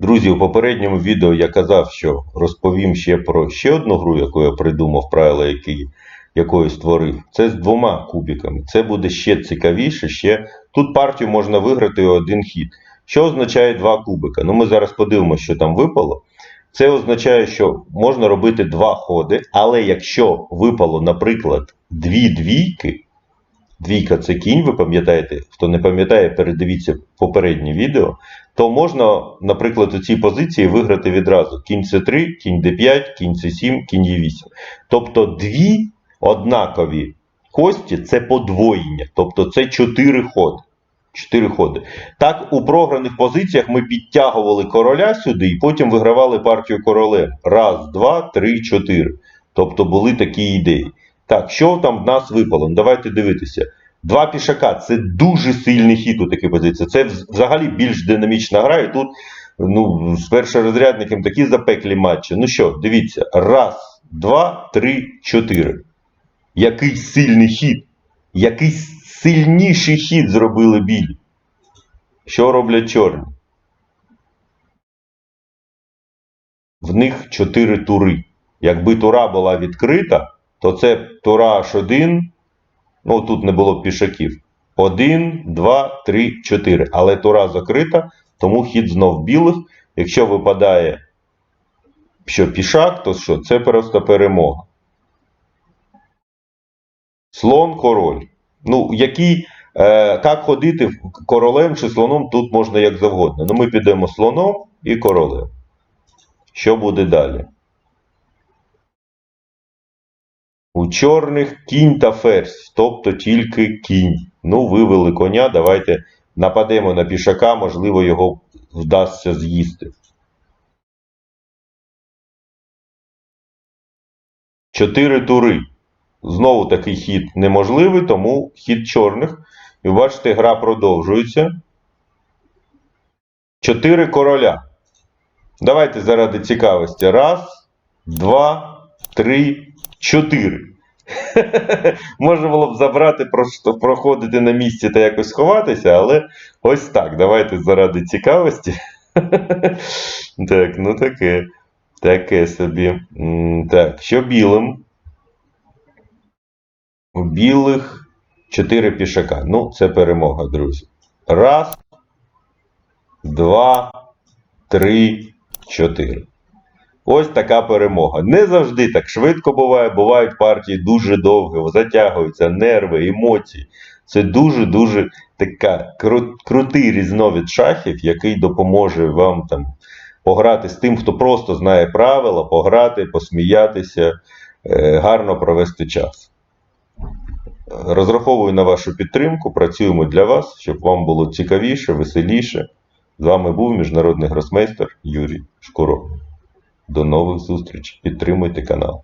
Друзі, у попередньому відео я казав, що розповім ще про ще одну гру, яку я придумав, правила які, якої створив. Це з двома кубиками. Це буде ще цікавіше. Ще... Тут партію можна виграти один хід. Що означає два кубика? Ну, ми зараз подивимося, що там випало. Це означає, що можна робити два ходи, але якщо випало, наприклад, дві двійки, двійка це кінь, ви пам'ятаєте, хто не пам'ятає, передивіться попереднє відео, то можна, наприклад, у цій позиції виграти відразу кінь С3, кінь Д5, кінь С7, кінь Е8. Тобто дві однакові кості це подвоєння, тобто це чотири ходи. Чотири ходи. Так, у програних позиціях ми підтягували короля сюди і потім вигравали партію королем. Раз, два, три, чотири. Тобто були такі ідеї. Так, що там в нас випало? Ну, Давайте дивитися. Два пішака це дуже сильний хід у такій позиції. Це взагалі більш динамічна гра. І тут ну, з першорозрядником такі запеклі матчі. Ну що, дивіться. Раз, два, три, чотири. Який сильний хід. Який сильніший хід зробили білі. Що роблять чорні? В них чотири тури. Якби тура була відкрита, то це тура H1. Ну, тут не було пішаків. 1, 2, 3, 4. Але тура закрита, тому хід знов білих. Якщо випадає, що пішак, то що? Це просто перемога. Слон, король. Ну, який, е, як ходити королем чи слоном, тут можна як завгодно. Ну, ми підемо слоном і королем. Що буде далі? У чорних кінь та ферзь, тобто тільки кінь. Ну, вивели коня, давайте нападемо на пішака, можливо, його вдасться з'їсти. Чотири тури. Знову такий хід неможливий, тому хід чорних. І бачите, гра продовжується. Чотири короля. Давайте заради цікавості. Раз, два, три, чотири. Можна було б забрати, проходити на місці та якось сховатися, але ось так. Давайте заради цікавості. Так, ну таке. Таке собі. Так, що білим? У білих 4 пішака. Ну, це перемога, друзі. Раз, два, три, чотири. Ось така перемога. Не завжди так швидко буває. Бувають партії дуже довго, затягуються нерви, емоції. Це дуже-дуже така кру- крутий різновид шахів, який допоможе вам там пограти з тим, хто просто знає правила, пограти, посміятися, е, гарно провести час. Розраховую на вашу підтримку, працюємо для вас, щоб вам було цікавіше, веселіше. З вами був міжнародний гросмейстер Юрій Шкуро. До нових зустрічей. Підтримуйте канал.